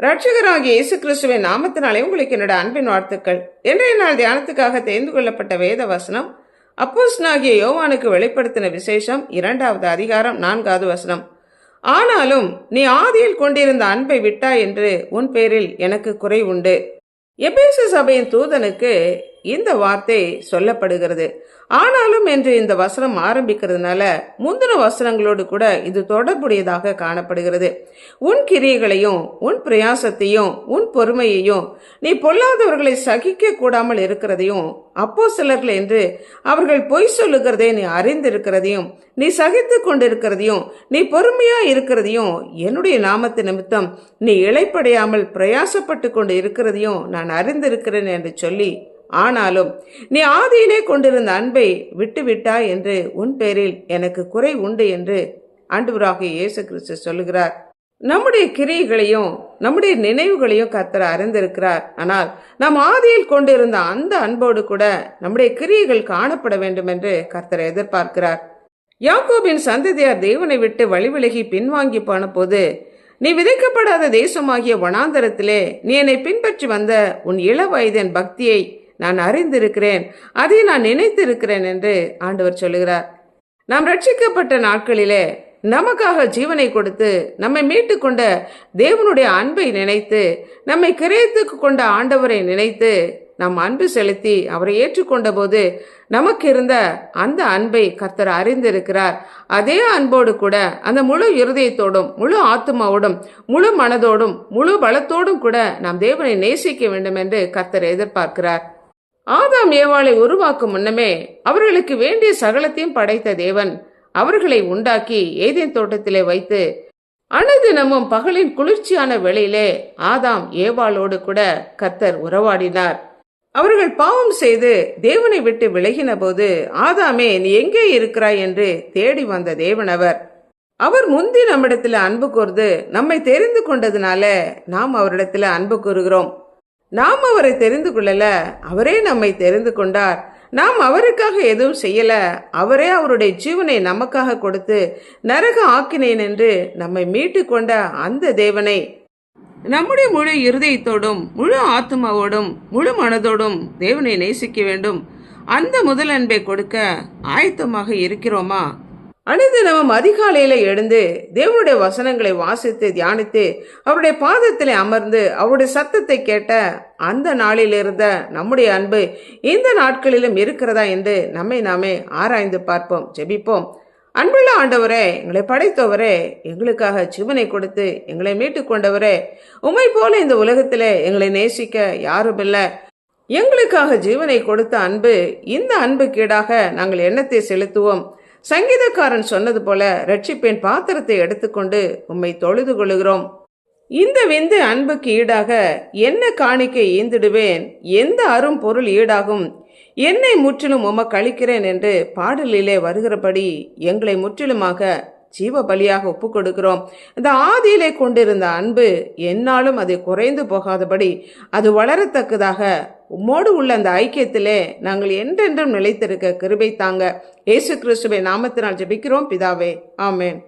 ரட்சகராகிய இயேசு கிறிஸ்துவின் நாமத்தினாலே உங்களுக்கு என்னோட அன்பின் வாழ்த்துக்கள். இன்றைய நாள் தியானத்துக்காக தேர்ந்து கொள்ளப்பட்ட வேத வசனம் அப்போஸ்னாகிய யோவானுக்கு வெளிப்படுத்தின விசேஷம் இரண்டாவது அதிகாரம் நான்காவது வசனம். ஆனாலும் நீ ஆதியில் கொண்டிருந்த அன்பை விட்டாய் என்று உன் பேரில் எனக்கு குறை உண்டு. எபேசு சபையின் தூதனுக்கு இந்த வார்த்தை சொல்லப்படுகிறது. ஆனாலும் என்று இந்த வசனம் ஆரம்பிக்கிறதுனால முந்தின வசனங்களோடு கூட இது தொடர்புடையதாக காணப்படுகிறது. உன் கிரியைகளையும் உன் பிரயாசத்தையும் உன் பொறுமையையும் நீ பொல்லாதவர்களை சகிக்க கூடாமல் இருக்கிறதையும் அப்போ சிலர்கள் என்று அவர்கள் பொய் சொல்லுகிறதை நீ அறிந்திருக்கிறதையும் நீ சகித்து கொண்டிருக்கிறதையும் நீ பொறுமையா இருக்கிறதையும் என்னுடைய நாமத்து நிமித்தம் நீ இழைப்படையாமல் பிரயாசப்பட்டு கொண்டு இருக்கிறதையும் நான் அறிந்திருக்கிறேன் என்று சொல்லி ஆனாலும் நீ ஆதியிலே கொண்டிருந்த அன்பை விட்டுவிட்டாய் என்று உன் பேரில் எனக்கு குறை உண்டு என்று ஆண்டவராகிய இயேசு கிறிஸ்து சொல்லுகிறார். நம்முடைய கிரியைகளையும் நம்முடைய நினைவுகளையும் கர்த்தர் அறிந்திருக்கிறார். ஆனால் நாம் ஆதியில் கொண்டிருந்த அந்த அன்போடு கூட நம்முடைய கிரியைகள் காணப்பட வேண்டும் என்று கர்த்தர் எதிர்பார்க்கிறார். யாக்கோபின் சந்ததியார் தேவனை விட்டு வழிவிலகி பின்வாங்கி போன போது நீ விதைக்கப்படாத தேசமாகிய வனாந்தரத்திலே நீ என்னை பின்பற்றி வந்த உன் இள வயதின் பக்தியை நான் அறிந்திருக்கிறேன் அதை நான் நினைத்திருக்கிறேன் என்று ஆண்டவர் சொல்லுகிறார். நாம் ரட்சிக்கப்பட்ட நாட்களிலே நமக்காக ஜீவனை கொடுத்து நம்மை மீட்டு கொண்ட தேவனுடைய அன்பை நினைத்து நம்மை கிரயத்துக்கு கொண்ட ஆண்டவரை நினைத்து நம் அன்பு செலுத்தி அவரை ஏற்றுக்கொண்ட போது நமக்கு இருந்த அந்த அன்பை கர்த்தர் அறிந்திருக்கிறார். அதே அன்போடு கூட அந்த முழு இருதயத்தோடும் முழு ஆத்மாவோடும் முழு மனதோடும் முழு பலத்தோடும் கூட நாம் தேவனை நேசிக்க வேண்டும் என்று கர்த்தர் எதிர்பார்க்கிறார். ஆதாம் ஏவாளை உருவாக்கும் முன்னமே அவர்களுக்கு வேண்டிய சகலத்தையும் படைத்த தேவன் அவர்களை உண்டாக்கி ஏதேன் தோட்டத்திலே வைத்து அனுதினமும் பகலின் குளிர்ச்சியான வேளையிலே ஆதாம் ஏவாளோடு கூட கர்த்தர் உறவாடினார். அவர்கள் பாவம் செய்து தேவனை விட்டு விலகின போது ஆதாமே நீ எங்கே இருக்கிறாய்? என்று தேடி வந்த தேவனவர் அவர் முந்தி நம்மிடத்தில் அன்பு கூர்ந்து நம்மை தெரிந்து கொண்டதுனால நாம் அவரிடத்தில் அன்பு கூறுகிறோம். நாம் அவரை தெரிந்து கொள்ளல அவரே நம்மை தெரிந்து கொண்டார். நாம் அவருக்காக எதுவும் செய்யல அவரே அவருடைய ஜீவனை நமக்காக கொடுத்து நரக ஆக்கினேன் என்று நம்மை மீட்டு கொண்ட அந்த தேவனை. நம்முடைய முழு இருதயத்தோடும் முழு ஆத்மாவோடும் முழு மனதோடும் தேவனை நேசிக்க வேண்டும். அந்த முதல் அன்பை கொடுக்க ஆயத்தமாக இருக்கிறோமா? அனுதினமும் அதிகாலையில் எழுந்து தேவனுடைய வசனங்களை வாசித்து தியானித்து அவருடைய பாதத்தில் அமர்ந்து அவருடைய சத்தத்தை கேட்ட அந்த நாளில் இருந்த நம்முடைய அன்பு இந்த நாட்களிலும் இருக்கிறதா என்று நம்மை நாமே ஆராய்ந்து பார்ப்போம் ஜெபிப்போம். அன்புள்ள ஆண்டவரே எங்களை படைத்தவரே எங்களுக்காக ஜீவனை கொடுத்து எங்களை மீட்டு கொண்டவரே உமை போல இந்த உலகத்திலே எங்களை நேசிக்க யாரும் இல்லை எங்களுக்காக ஜீவனை கொடுத்த அன்பு இந்த அன்புக்கீடாக நாங்கள் எண்ணத்தை செலுத்துவோம். சங்கீதக்காரன் சொன்னது போல ரட்சிப்பின் பாத்திரத்தை எடுத்துக்கொண்டு உம்மை தொழுது கொள்கிறோம் இந்த விந்து அன்புக்கு ஈடாக என்ன காணிக்கை ஈந்திடுவேன்? எந்த அரும் பொருள் ஈடாகும்? என்னை முற்றிலும் உமக்கு அளிக்கிறேன் என்று பாடலிலே வருகிறபடி எங்களை முற்றிலுமாக ஜீவ பலியாக ஒப்பு கொடுக்கிறோம் இந்த ஆதியிலே கொண்டிருந்த அன்பு என்னாலும் அது குறைந்து போகாதபடி அது வளரத்தக்கதாக உம்மோடு உள்ள அந்த ஐக்கியத்திலே நாங்கள் என்றென்றும் நிலைத்திருக்க கிருபை தாங்க. இயேசு கிறிஸ்துவை நாமத்தினால் ஜெபிக்கிறோம். பிதாவே ஆமேன்.